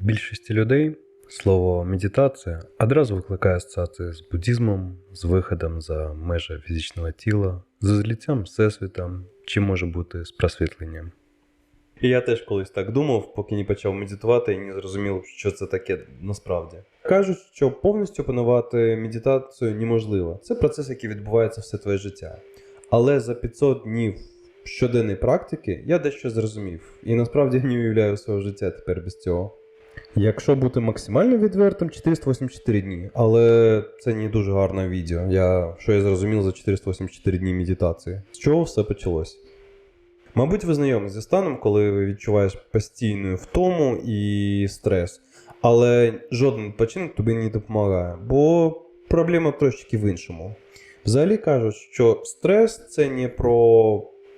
В більшості людей слово медитація одразу викликає асоціації з буддизмом, з виходом за межі фізичного тіла, з зліттям всесвітом чи може бути з просвітленням. І я теж колись так думав, поки не почав медитувати і не зрозумів, що це таке насправді. Кажуть, що повністю опанувати медитацію неможливо. Це процес, який відбувається все твоє життя. Але за 500 днів щоденної практики я дещо зрозумів. І насправді не уявляю свого життя тепер без цього. Якщо бути максимально відвертим, 484 дні. Але це не дуже гарне відео. Я, що я зрозумів за 484 дні медитації. З чого все почалось? Мабуть, ви знайомі зі станом, коли відчуваєш постійну втому і стрес, але жоден відпочинок тобі не допомагає, бо проблема трошки в іншому. Взагалі кажуть, що стрес це не про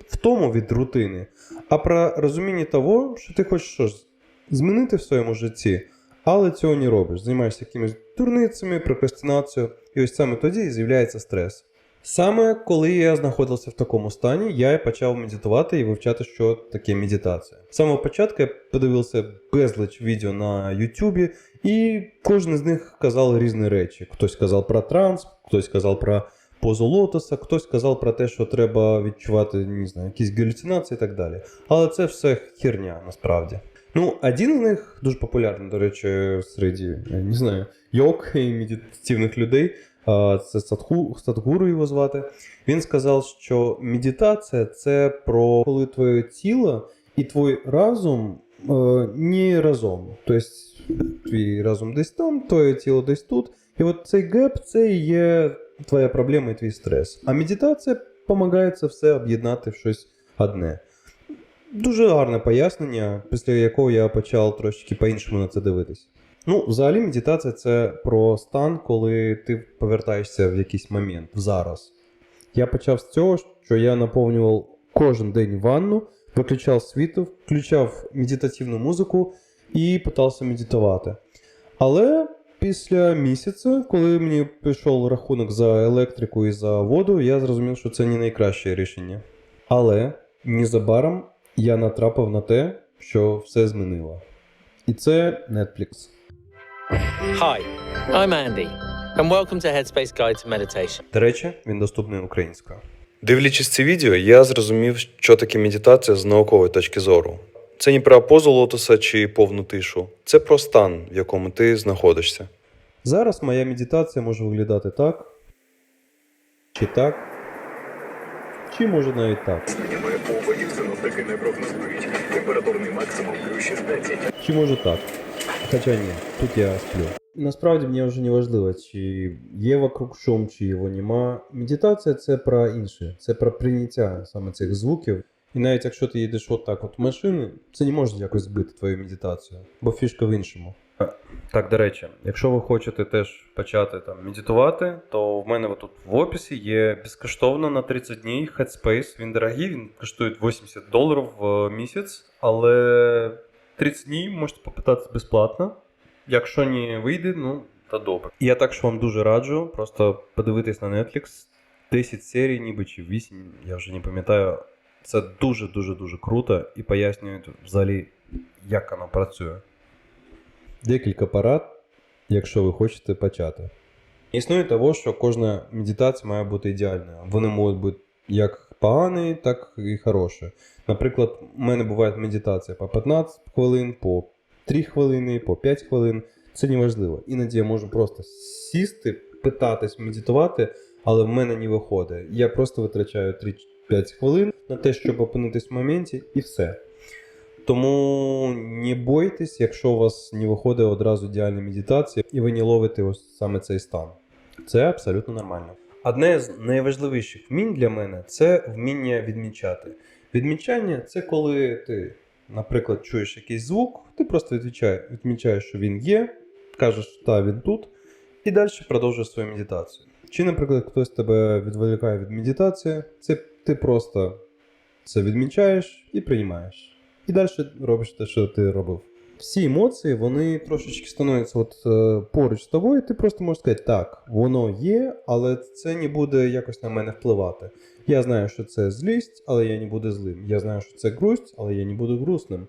втому від рутини, а про розуміння того, що ти хочеш щось змінити в своєму житті, але цього не робиш. Займаєшся якимись дурницями, прокрастинацією, і ось саме тоді з'являється стрес. Саме коли я знаходився в такому стані, я почав медитувати і вивчати, що таке медитація. З самого початку я подивився безліч відео на Ютубі, і кожен з них казав різні речі. Хтось казав про транс, хтось казав про позу лотоса, хтось казав про те, що треба відчувати не знаю, якісь галюцинації і так далі. Але це все херня насправді. Ну, один з них дуже популярний, до речі, серед, не знаю, йог і медитативних людей. Це Садху, Садхгуру його звати. Він сказав, що медитація це про коли твоє тіло і твій разум е, не разом. Тобто твій разум десь там, твоє тіло десь тут. І от цей геп це і є твоя проблема і твій стрес. А медитація допомагає це все об'єднати в щось одне. Дуже гарне пояснення, після якого я почав трошки по-іншому на це дивитись. Ну, взагалі, медитація це про стан, коли ти повертаєшся в якийсь момент, в зараз. Я почав з цього, що я наповнював кожен день ванну, виключав світло, включав медитативну музику і питався медитувати. Але після місяця, коли мені пішов рахунок за електрику і за воду, я зрозумів, що це не найкраще рішення. Але незабаром я натрапив на те, що все змінило. І це Netflix. Hi, I'm Andy, and welcome to Headspace Guide to Meditation. До речі, він доступний українською. Дивлячись це відео, я зрозумів, що таке медитація з наукової точки зору. Це не про позу лотоса чи повну тишу, це про стан, в якому ти знаходишся. Зараз моя медитація може виглядати так, чи так, чи може навіть так. Синоптики не прогнозують. Температурний максимум плюс 16. Чи може так? Хоча ні, тут я сплю. Насправді мені вже не важливо, чи є вокруг шум, чи його нема. Медитація це про інше, це про прийняття саме цих звуків. І навіть якщо ти їдеш отак от в машину, це не може якось збити твою медитацію, бо фішка в іншому. Так, до речі, якщо ви хочете теж почати там медитувати, то в мене тут в описі є безкоштовно на 30 днів Headspace. Він дорогий, він коштує 80 доларів в місяць, але 30 днів можете попитатися безплатно. Якщо не вийде, ну то добре. І я також вам дуже раджу просто подивитись на Netflix. 10 серій, ніби чи 8, я вже не пам'ятаю. Це дуже-дуже дуже круто і пояснюють взагалі, як воно працює. Декілька порад, якщо ви хочете почати. Існує того, що кожна медитація має бути ідеальною. Вони можуть бути як погані, так і хороші. Наприклад, у мене буває медитація по 15 хвилин, по 3 хвилини, по 5 хвилин. Це не важливо. Іноді я можу просто сісти, питатись медитувати, але в мене не виходить. Я просто витрачаю 3-5 хвилин на те, щоб опинитись в моменті, і все. Тому не бойтесь, якщо у вас не виходить одразу ідеальна медитація, і ви не ловите ось саме цей стан. Це абсолютно нормально. Одне з найважливіших вмінь для мене це вміння відмічати. Відмічання це коли ти, наприклад, чуєш якийсь звук, ти просто відмічаєш, що він є, кажеш, та він тут, і далі продовжуєш свою медитацію. Чи, наприклад, хтось тебе відволікає від медитації, це ти просто це відмічаєш і приймаєш. І далі робиш те, що ти робив. Всі емоції, вони трошечки становляться от, е, поруч з тобою, і ти просто можеш сказати, так, воно є, але це не буде якось на мене впливати. Я знаю, що це злість, але я не буду злим. Я знаю, що це грусть, але я не буду грустним.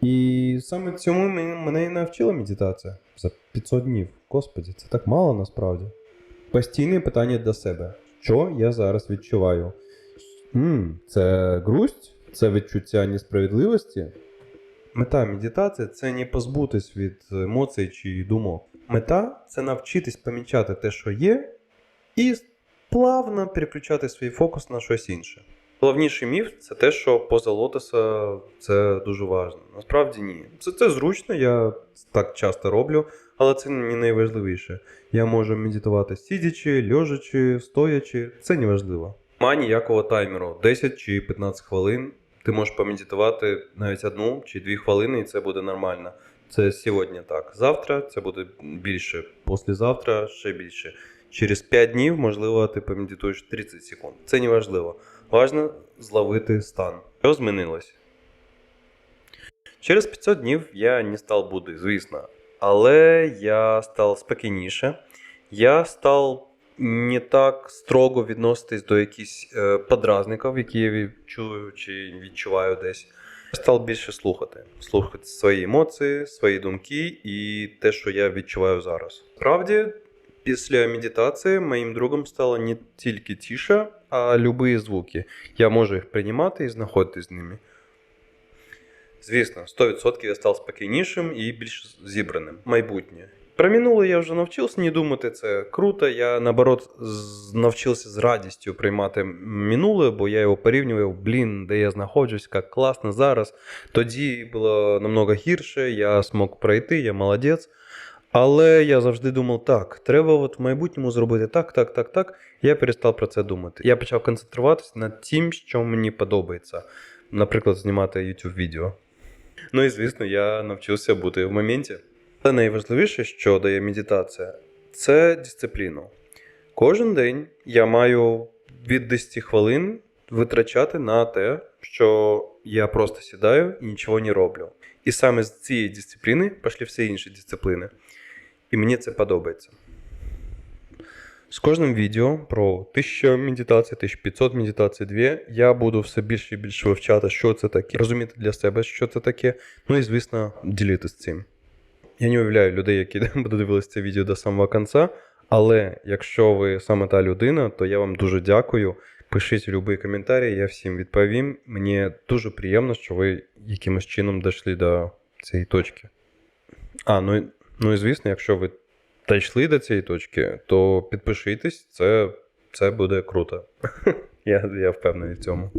І саме цьому мен- мене і навчила медитація за 500 днів. Господі, це так мало насправді. Постійне питання до себе: що я зараз відчуваю? м це грусть, це відчуття несправедливості. Мета медитації це не позбутись від емоцій чи думок. Мета це навчитись помічати те, що є, і плавно переключати свій фокус на щось інше. Головніший міф це те, що поза лотоса це дуже важливо. Насправді ні. Це, це зручно, я так часто роблю, але це не найважливіше. Я можу медитувати сидячи, лежачи, стоячи, це не важливо. Нема ніякого таймеру 10 чи 15 хвилин. Ти можеш помедитувати навіть одну чи дві хвилини, і це буде нормально. Це сьогодні так. Завтра це буде більше, післязавтра ще більше. Через 5 днів, можливо, ти помедитуєш 30 секунд. Це не важливо. Важно зловити стан. Що змінилось? Через 500 днів я не став Будди, звісно. Але я став спокійніше. Я став не так строго відноситись до якихось е, подразників, які я чую чи відчуваю десь. Став більше слухати. Слухати свої емоції, свої думки і те, що я відчуваю зараз. Справді, після медитації моїм другом стало не тільки тиша, а любі звуки. Я можу їх приймати і знаходитись з ними. Звісно, 100% я став спокійнішим і більш зібраним. Майбутнє. Про минуле я вже навчився не думати, це круто. Я наоборот навчився з радістю приймати минуле, бо я його порівнював, блін, де я знаходжусь, як класно зараз. Тоді було намного гірше, я змог пройти, я молодець. Але я завжди думав, так, треба от в майбутньому зробити так, так, так, так. Я перестав про це думати. Я почав концентруватися над тим, що мені подобається. Наприклад, знімати YouTube відео. Ну і звісно, я навчився бути в моменті. Але найважливіше, що дає медитація, це дисципліну. Кожен день я маю від 10 хвилин витрачати на те, що я просто сідаю і нічого не роблю. І саме з цієї дисципліни пішли всі інші дисципліни. І мені це подобається. З кожним відео про 1000 медитацій, 1500 медитацій, 2 я буду все більше і більше вивчати, що це таке, розуміти для себе, що це таке, ну і, звісно, ділитися цим. Я не уявляю людей, які будуть дивитися це відео до самого кінця, але якщо ви саме та людина, то я вам дуже дякую. Пишіть будь-який коментарі, я всім відповім. Мені дуже приємно, що ви якимось чином дійшли до цієї точки. А, ну, ну і звісно, якщо ви дійшли до цієї точки, то підпишитесь, це, це буде круто. я, я впевнений в цьому.